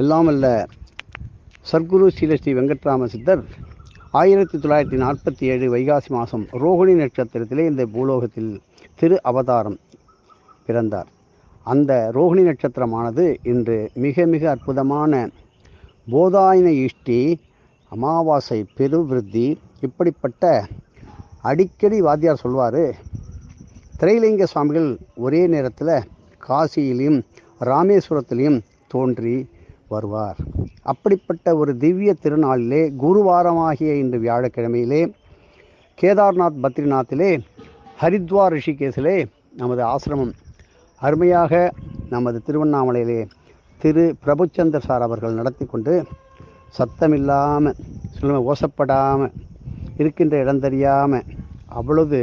எல்லாம் அல்ல. சர்க்குரு ஸ்ரீலஸ்ரீ வெங்கட்ராம சித்தர் ஆயிரத்தி தொள்ளாயிரத்தி நாற்பத்தி ஏழு வைகாசி மாதம் ரோகிணி நட்சத்திரத்திலே இந்த பூலோகத்தில் திரு அவதாரம் பிறந்தார். அந்த ரோகிணி நட்சத்திரமானது இன்று மிக மிக அற்புதமான போதாயன இஷ்டி அமாவாசை பெருவிருத்தி இப்படிப்பட்ட அடிக்கடி வாத்தியார் சொல்வார் திரைலிங்க சுவாமிகள் ஒரே நேரத்தில் காசியிலையும் ராமேஸ்வரத்திலையும் தோன்றி வருவார். அப்படிப்பட்ட ஒரு திவ்ய திருநாளிலே குருவாரமாகிய இன்று வியாழக்கிழமையிலே கேதார்நாத் பத்ரிநாத்திலே ஹரித்வார் ரிஷிகேசிலே நமது ஆசிரமம் அருமையாக நமது திருவண்ணாமலையிலே திரு. பிரபுச்சந்தர் சார் அவர்கள் நடத்தி கொண்டு சத்தமில்லாமல் சொல்லுங்க ஓசப்படாமல் இருக்கின்ற இடம் தெரியாமல் அவ்வளவு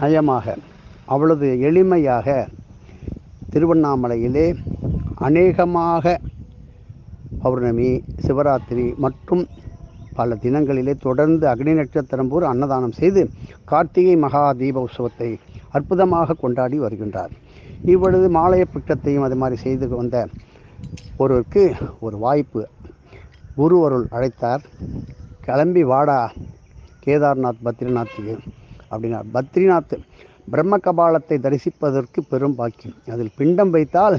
நயமாக அவ்வளவு எளிமையாக திருவண்ணாமலையிலே அநேகமாக பௌர்ணமி சிவராத்திரி மற்றும் பல தினங்களிலே தொடர்ந்து அக்னி நட்சத்திரம் போர் அன்னதானம் செய்து கார்த்திகை மகா தீப உற்சவத்தை அற்புதமாக கொண்டாடி வருகின்றார். இவ்வளவு மாலைய பிட்டத்தையும் அது மாதிரி செய்து வந்த ஒருவருக்கு ஒரு வாய்ப்பு. குரு அருள் அழைத்தார். கிளம்பி வாடா கேதார்நாத் பத்ரிநாத்துக்கு அப்படின்னா பத்ரிநாத் பிரம்ம கபாலத்தை தரிசிப்பதற்கு பெரும் பாக்கியம். அதில் பிண்டம் வைத்தால்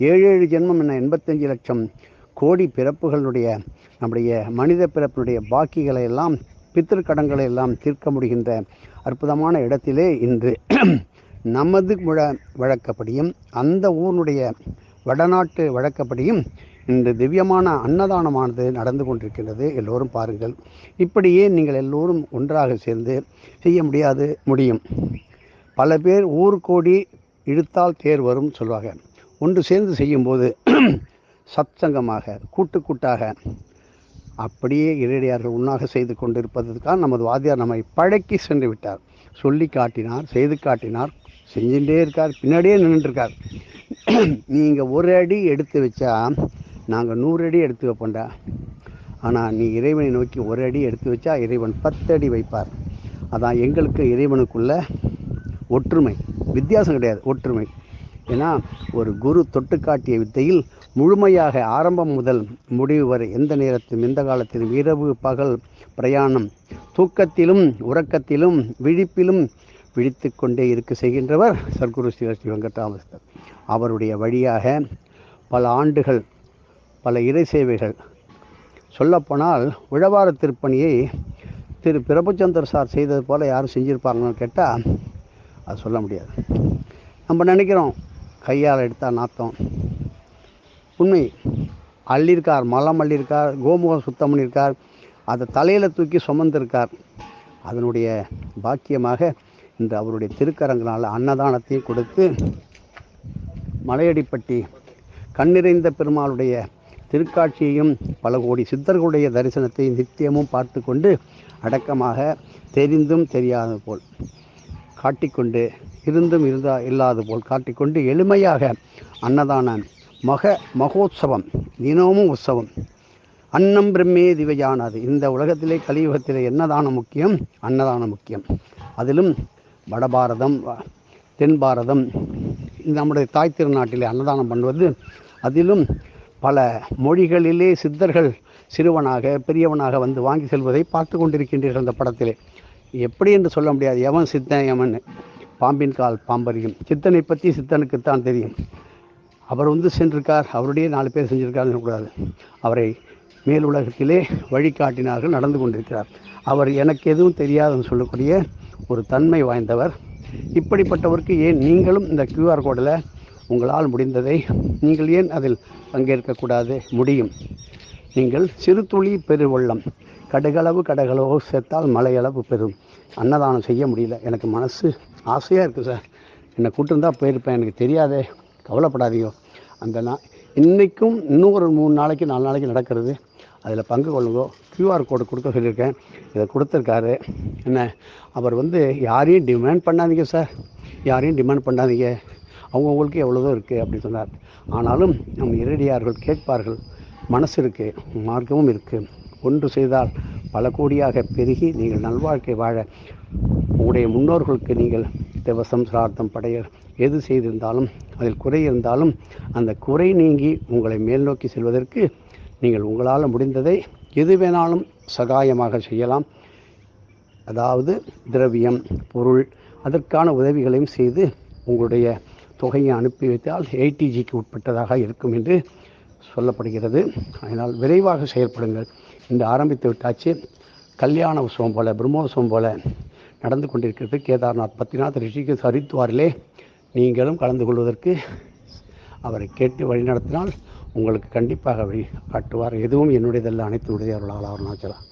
ஏழு ஏழு ஜென்மம் என்ன? எண்பத்தஞ்சு லட்சம் கோடி பிறப்புகளுடைய நம்முடைய மனித பிறப்பினுடைய பாக்கிகளை எல்லாம் பித்திருக்கடங்களை எல்லாம் தீர்க்க முடிகின்ற அற்புதமான இடத்திலே இன்று நமது முழ வழக்கப்படியும் அந்த ஊருடைய வடநாட்டு வழக்கப்படியும் இன்று திவ்யமான அன்னதானமானது நடந்து கொண்டிருக்கின்றது. எல்லோரும் பாருங்கள். இப்படியே நீங்கள் எல்லோரும் ஒன்றாக சேர்ந்து செய்ய முடியாது முடியும். பல பேர் ஊர் கோடி இழுத்தால் தேர் வரும் சொல்வாங்க. ஒன்று சேர்ந்து செய்யும்போது சத்சங்கமாக கூட்டு கூட்டாக அப்படியே இறையடியார்கள் உண்ணாக செய்து கொண்டிருப்பதற்காக நமது வாத்தியார் நம்மை பழக்கி சென்று விட்டார். சொல்லி காட்டினார் செய்து காட்டினார் செஞ்சுட்டே இருக்கார் பின்னாடியே நின்றுருக்கார் நீங்கள் ஒரு அடி எடுத்து வச்சா நாங்கள் நூறு அடி எடுத்து வைப்போண்டா ஆனால் நீ இறைவனை நோக்கி ஒரு அடி எடுத்து வச்சா இறைவன் பத்து அடி வைப்பார். அதான் எங்களுக்கு இறைவனுக்குள்ள ஒற்றுமை. வித்தியாசம் கிடையாது ஒற்றுமை. ஏன்னா ஒரு குரு தொட்டு காட்டிய வித்தையில் முழுமையாக ஆரம்பம் முதல் முடிவு வரை எந்த நேரத்திலும் எந்த காலத்திலும் இரவு பகல் பிரயாணம் தூக்கத்திலும் உறக்கத்திலும் விழிப்பிலும் விழித்து கொண்டே இருக்க செய்கின்றவர் சர்க்குரு ஸ்ரீ ஸ்ரீ வெங்கடாமஸ்தர். அவருடைய வழியாக பல ஆண்டுகள் பல இறை சேவைகள். சொல்லப்போனால் உழவார திருப்பணியை திரு பிரபுச்சந்தர் சார் செய்தது போல் யாரும் செஞ்சுருப்பாங்கன்னு கேட்டால் அது சொல்ல முடியாது. நம்ம நினைக்கிறோம் கையால் எடுத்தால் நாத்தம். உண்மை. அள்ளியிருக்கார் மலம் அள்ளியிருக்கார் கோமுகம் சுத்தம் பண்ணியிருக்கார் அதை தலையில் தூக்கி சுமந்திருக்கார். அதனுடைய பாக்கியமாக இன்று அவருடைய திருக்கரங்களால் அன்னதானத்தையும் கொடுத்து மலையடிப்பட்டி கண்ணிறைந்த பெருமாளுடைய திருக்காட்சியையும் பல கோடி சித்தர்களுடைய தரிசனத்தை நித்தியமும் பார்த்து கொண்டு அடக்கமாக தெரிந்தும் தெரியாத போல் காட்டிக்கொண்டு இருந்தும் இருந்தா இல்லாது போல் காட்டிக்கொண்டு எளிமையாக அன்னதான மக மகோத்சவம் தினமும் உற்சவம். அன்னம் பிரம்மே திவையானது இந்த உலகத்திலே கலியுகத்திலே என்னதானம் முக்கியம்? அன்னதானம் முக்கியம். அதிலும் வடபாரதம் தென் பாரதம் நம்முடைய தாய் திருநாட்டிலே அன்னதானம் பண்ணுவது அதிலும் பல மொழிகளிலே சித்தர்கள் சிறுவனாக பெரியவனாக வந்து வாங்கி செல்வதை பார்த்து கொண்டிருக்கின்றீர்கள் அந்த படத்திலே. எப்படி என்று சொல்ல முடியாது. எவன் சித்தன் எவன் பாம்பின் கால் பாம்பறியும். சித்தனை பற்றி சித்தனுக்குத்தான் தெரியும். அவர் வந்து சென்றிருக்கார். அவருடைய நாலு பேர் செஞ்சிருக்காருன்னு கூடாது. அவரை மேல் உலகத்திலே வழிகாட்டினார்கள் நடந்து கொண்டிருக்கிறார். அவர் எனக்கு எதுவும் தெரியாதுன்னு சொல்லக்கூடிய ஒரு தன்மை வாய்ந்தவர். இப்படிப்பட்டவருக்கு ஏன் நீங்களும் இந்த கியூஆர் கோடில் உங்களால் முடிந்ததை நீங்கள் ஏன் அதில் பங்கேற்கக்கூடாது முடியும். நீங்கள் சிறு துளி பெருவெள்ளம். கடுகளவு கடகளவோ சேர்த்தால் மலையளவு பெறும் அன்னதானம் செய்ய முடியல. எனக்கு மனசு ஆசையாக இருக்குது சார். என்னை கூட்டிருந்தா போயிருப்பேன். எனக்கு தெரியாதே. கவலைப்படாதீங்க. அந்த நான் இன்றைக்கும் இன்னும் ஒரு மூணு நாளைக்கு நாலு நாளைக்கு நடக்கிறது. அதில் பங்கு கொள்ளுங்கோ. கியூஆர் கோடு கொடுக்க சொல்லியிருக்கேன். இதை கொடுத்துருக்காரு. என்ன? அவர் வந்து யாரையும் டிமாண்ட் பண்ணாதீங்க சார் யாரையும் டிமாண்ட் பண்ணாதீங்க. அவங்கவுங்களுக்கு எவ்வளோதோ இருக்குது அப்படின்னு சொன்னார். ஆனாலும் நம் இரடியார்கள் கேட்பார்கள். மனசு இருக்குது மார்க்கமும் இருக்குது ஒன்று செய்தால் பல கோடியாக பெருகி நீங்கள் நல்வாழ்க்கை வாழ உங்களுடைய முன்னோர்களுக்கு நீங்கள் திவசம் சிரார்த்தம் படைய எது செய்திருந்தாலும் அதில் குறை இருந்தாலும் அந்த குறை நீங்கி உங்களை மேல் நோக்கி செல்வதற்கு நீங்கள் உங்களால் முடிந்ததை எது வேணாலும் சகாயமாக செய்யலாம். அதாவது திரவியம் பொருள் அதற்கான உதவிகளையும் செய்து உங்களுடைய தொகையை அனுப்பி வைத்தால் ஏடிஜிக்கு உட்பட்டதாக இருக்கும் என்று சொல்லப்படுகிறது. அதனால் விரைவாக செயல்படுங்கள். இந்த ஆரம்பித்து விட்டாச்சு. கல்யாண உற்சவம் போல பிரம்மோத்சவம் போல நடந்து கொண்டிருக்கிறது. கேதார்நாத் பத்ரிநாத் ரிஷிகேஷ் ஹரித்வாரிலே நீங்களும் கலந்து கொள்வதற்கு அவரை கேட்டு வழிநடத்தினால் உங்களுக்கு கண்டிப்பாக வழி காட்டுவார். எதுவும் என்னுடையதல்ல அனைத்து உடைய அருளால் அருணாச்சலம்